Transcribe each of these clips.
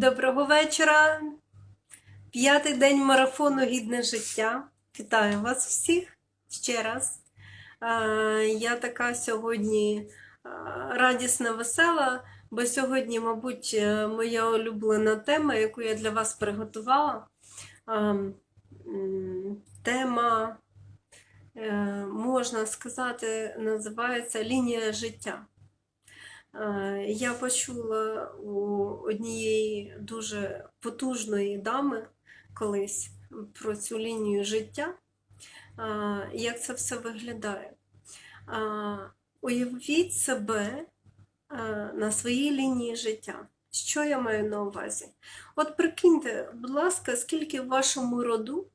Доброго вечора. П'ятий день марафону Гідне життя. Вітаю вас всіх ще раз. Я така сьогодні радісна, весела, бо сьогодні, мабуть, е, моя улюблена тема, яку я для вас приготувала. Тема, е, можна сказати, називається Лінія життя. Е, Я почула у однієї дуже потужної дами колись про цю лінію життя, е, як це все виглядає. Е, Уявіть себе на своїй лінії життя. Що я маю на увазі? От прикиньте, будь ласка, скільки в вашому роду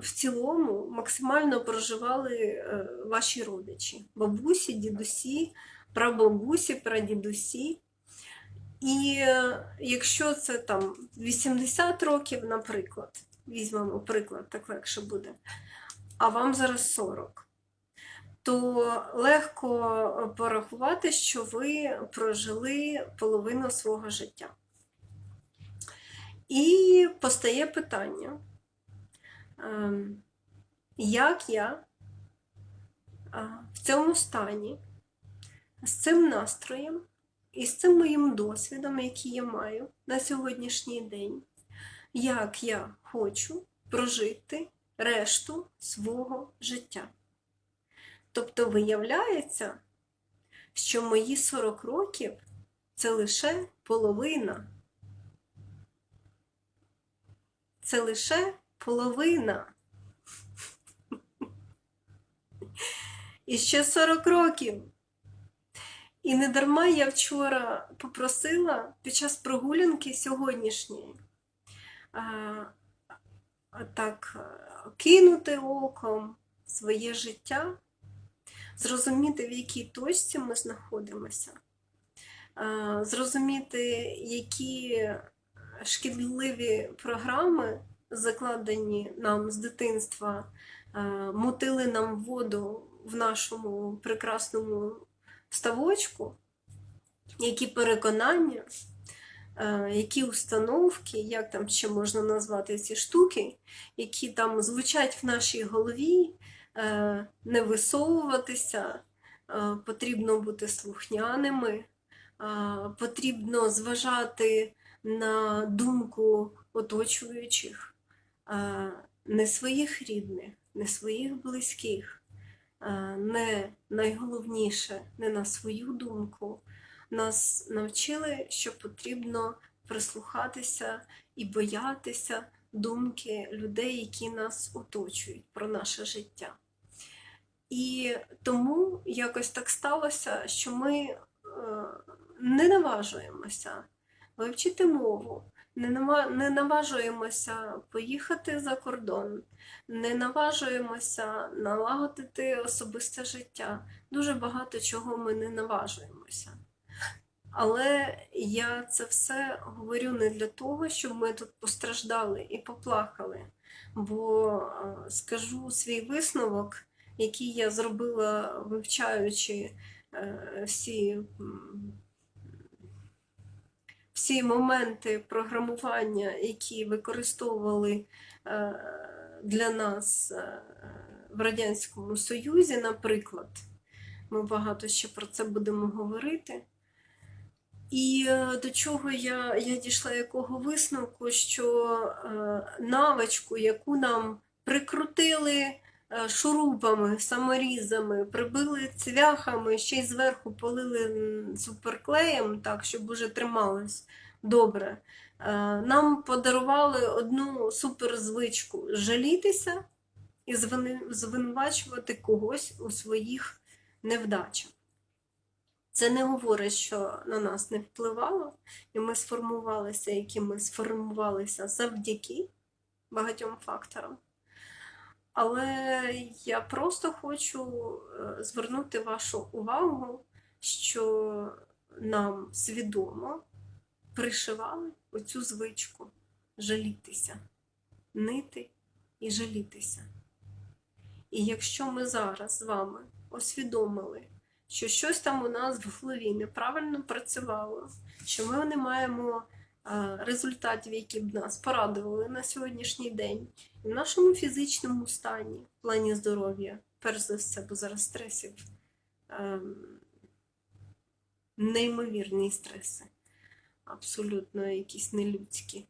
в цілому максимально проживали е, ваші родичі, бабусі, дідусі, прабабусі, прадідусі. І е, якщо це там 80 років, наприклад, візьмемо приклад, так легше буде, а вам зараз 40, то легко порахувати, що ви прожили половину свого життя. І постає питання, як я в цьому стані, з цим настроєм і з цим моїм досвідом, який я маю на сьогоднішній день, як я хочу прожити решту свого життя. Тобто виявляється, що мої 40 років це лише половина. Це лише половина. І ще 40 років. І не дарма я вчора попросила під час прогулянки сьогоднішньої а, так кинути оком своє життя, зрозуміти, в якій точці ми знаходимося, а, зрозуміти, які шкідливі програми, закладені нам з дитинства, мутили нам воду в нашому прекрасному ставочку, які переконання, е, які установки, як там ще можна назвати ці штуки, які там звучать в нашій голові, е, не висовуватися, е, потрібно бути слухняними, е, потрібно зважати на думку оточуючих, е, не своїх рідних, не своїх близьких. Не найголовніше, не на свою думку. Нас навчили, що потрібно прислухатися і боятися думки людей, які нас оточують про наше життя. І тому якось так сталося, що ми е, не наважуємося вивчити мову, не нава- не наважуємося поїхати за кордон, не наважуємося налагодити особисте життя. Дуже багато чого ми не наважуємося. Але я це все говорю не для того, щоб ми тут постраждали і поплакали. Бо скажу свій висновок, який я зробила, вивчаючи е, всі, всі моменти програмування, які використовували е, для нас е, в Радянському Союзі, наприклад. Ми багато ще про це будемо говорити. І е, до чого я, я дійшла якого висновку, що навичку, яку нам прикрутили шурупами, саморізами, прибили цвяхами, ще й зверху полили суперклеєм, так, щоб уже трималось добре. Е, Нам подарували одну суперзвичку жалітися і звинувачувати когось у своїх невдачах. Це не говорить, що на нас не впливало, і ми сформувалися, які ми сформувалися завдяки багатьом факторам. Але я просто хочу е, звернути вашу увагу, що нам свідомо пришивали оцю звичку жалітися, нити і жалітися. І якщо ми зараз з вами усвідомили, що щось там у нас в голові неправильно працювало, що ми не маємо результатів, які б нас порадували на сьогоднішній день, і в нашому фізичному стані, в плані здоров'я, перш за все, бо зараз стресів ем, неймовірні стреси, абсолютно якісь нелюдські.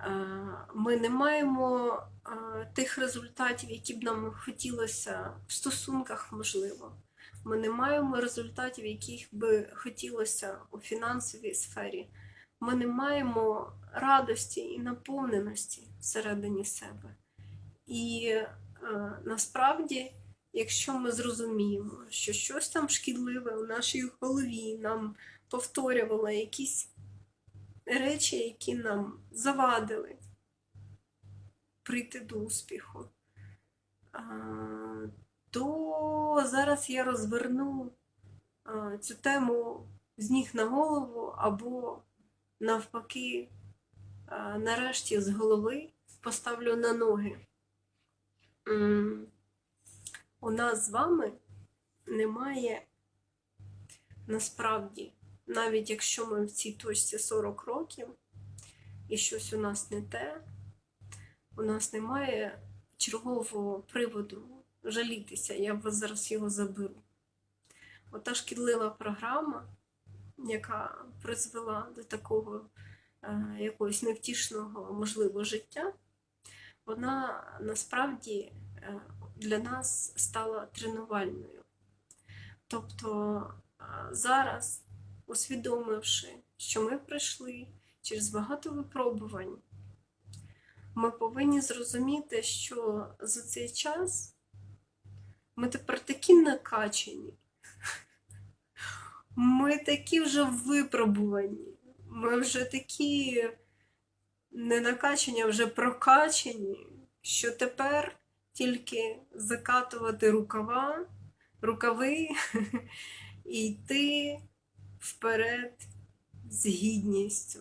Е, Ми не маємо е, тих результатів, які б нам хотілося в стосунках, можливо. Ми не маємо результатів, яких би хотілося у фінансовій сфері. Ми не маємо радості і наповненості всередині себе. І е, насправді, якщо ми зрозуміємо, що щось там шкідливе у нашій голові нам повторювало якісь речі, які нам завадили прийти до успіху, а, то зараз я розверну а, цю тему з ніг на голову або навпаки, нарешті з голови поставлю на ноги. У нас з вами немає насправді, навіть якщо ми в цій точці 40 років і щось у нас не те, у нас немає чергового приводу жалітися, я вас зараз його заберу. Ота шкідлива програма, яка призвела до такого е, якогось невтішного, можливо, життя, вона насправді е, для нас стала тренувальною. Тобто е, зараз, усвідомивши, що ми пройшли через багато випробувань, ми повинні зрозуміти, що за цей час ми тепер такі накачані, ми такі вже випробувані, ми вже такі не накачані, а вже прокачані, що тепер тільки закатувати рукава, рукави і йти вперед з гідністю.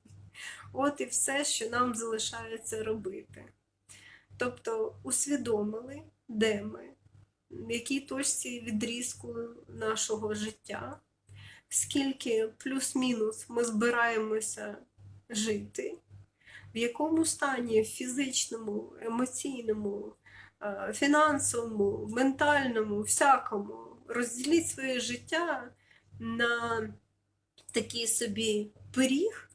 От і все, що нам залишається робити. Тобто усвідомили, де ми, в якій точці відрізку нашого життя, скільки плюс-мінус ми збираємося жити, в якому стані фізичному, емоційному, е, фінансовому, ментальному, всякому. Розділіть своє життя на такий собі пиріг,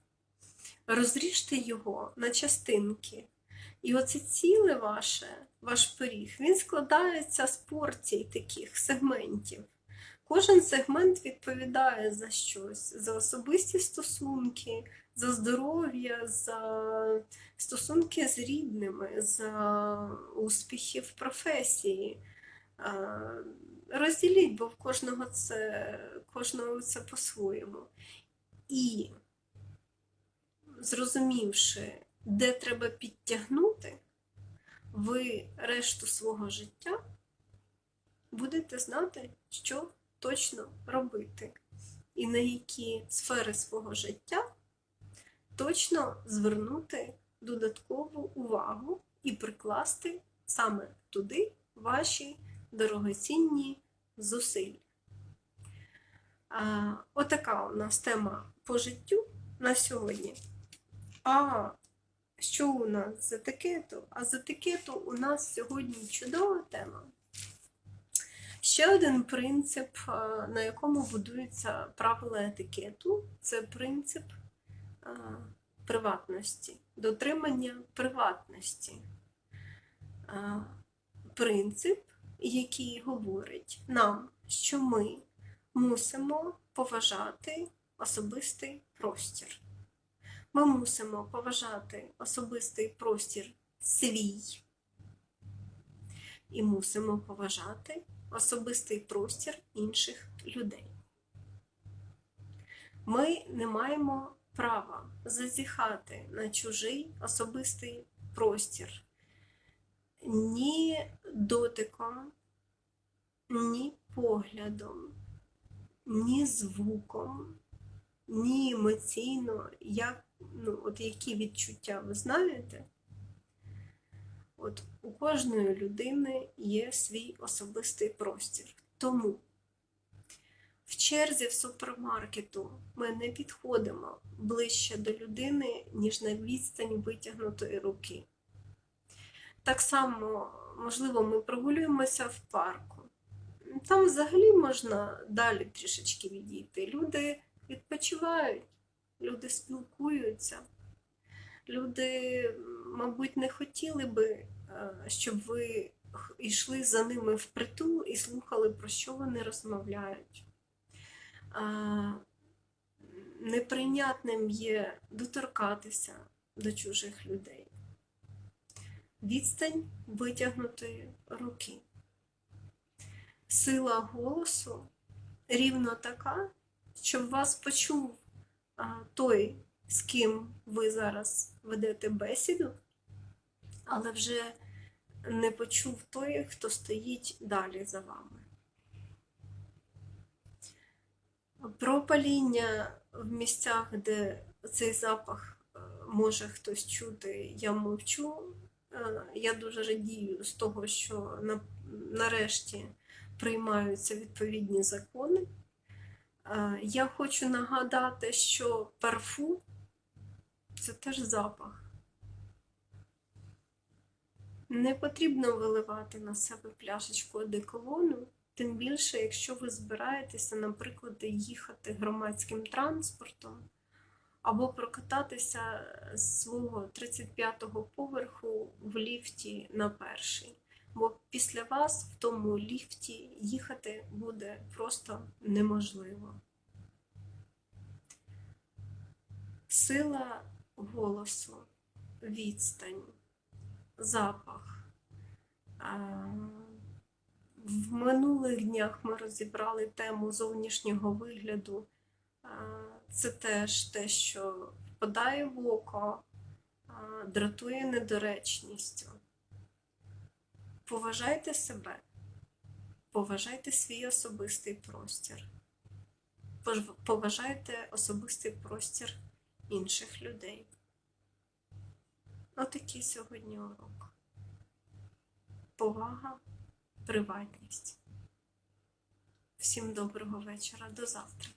розріжте його на частинки. І оце ціле ваше, ваш пиріг, він складається з порцій таких сегментів. Кожен сегмент відповідає за щось, за особисті стосунки, за здоров'я, за стосунки з рідними, за успіхи в професії. Розділіть, бо в кожного це, кожного це по-своєму. І зрозумівши, де треба підтягнути, ви решту свого життя будете знати, що точно робити, і на які сфери свого життя точно звернути додаткову увагу і прикласти саме туди ваші дорогоцінні зусиль. А, Отака у нас тема по життю на сьогодні. А що у нас з етикету? А з етикету у нас сьогодні чудова тема. Ще один принцип, на якому будуються правила етикету, це принцип приватності, дотримання приватності. Принцип, який говорить нам, що ми мусимо поважати особистий простір. Ми мусимо поважати особистий простір свій і мусимо поважати особистий простір інших людей. Ми не маємо права зазіхати на чужий особистий простір ні дотиком, ні поглядом, ні звуком, ні емоційно, як, ну, от які відчуття ви знаєте. От у кожної людини є свій особистий простір. Тому в черзі в супермаркету ми не підходимо ближче до людини, ніж на відстань витягнутої руки. Так само, можливо, ми прогулюємося в парку. Там взагалі можна далі трішечки відійти. Люди відпочивають, люди спілкуються. Люди, мабуть, не хотіли би, е, щоб ви йшли за ними впритул і слухали, про що вони розмовляють. Неприйнятним є доторкатися до чужих людей. Відстань витягнутої руки. Сила голосу рівно така, щоб вас почув той, з ким ви зараз ведете бесіду, але вже не почув той, хто стоїть далі за вами. Про паління в місцях, де цей запах е, може хтось чути, я мовчу. Е, Я дуже радію з того, що нарешті приймаються відповідні закони. Е, Я хочу нагадати, що парфум це теж запах. Не потрібно виливати на себе пляшечку одеколону, тим більше, якщо ви збираєтеся, наприклад, їхати громадським транспортом або прокататися з свого 35-го поверху в ліфті на перший. Бо після вас в тому ліфті їхати буде просто неможливо. Сила голосу, відстань, запах. В минулих днях ми розібрали тему зовнішнього вигляду. Це теж те, що впадає в око, дратує недоречністю. Поважайте себе, поважайте свій особистий простір, поважайте особистий простір інших людей. Отакий сьогодні урок. Повага, приватність. Всім доброго вечора, до завтра.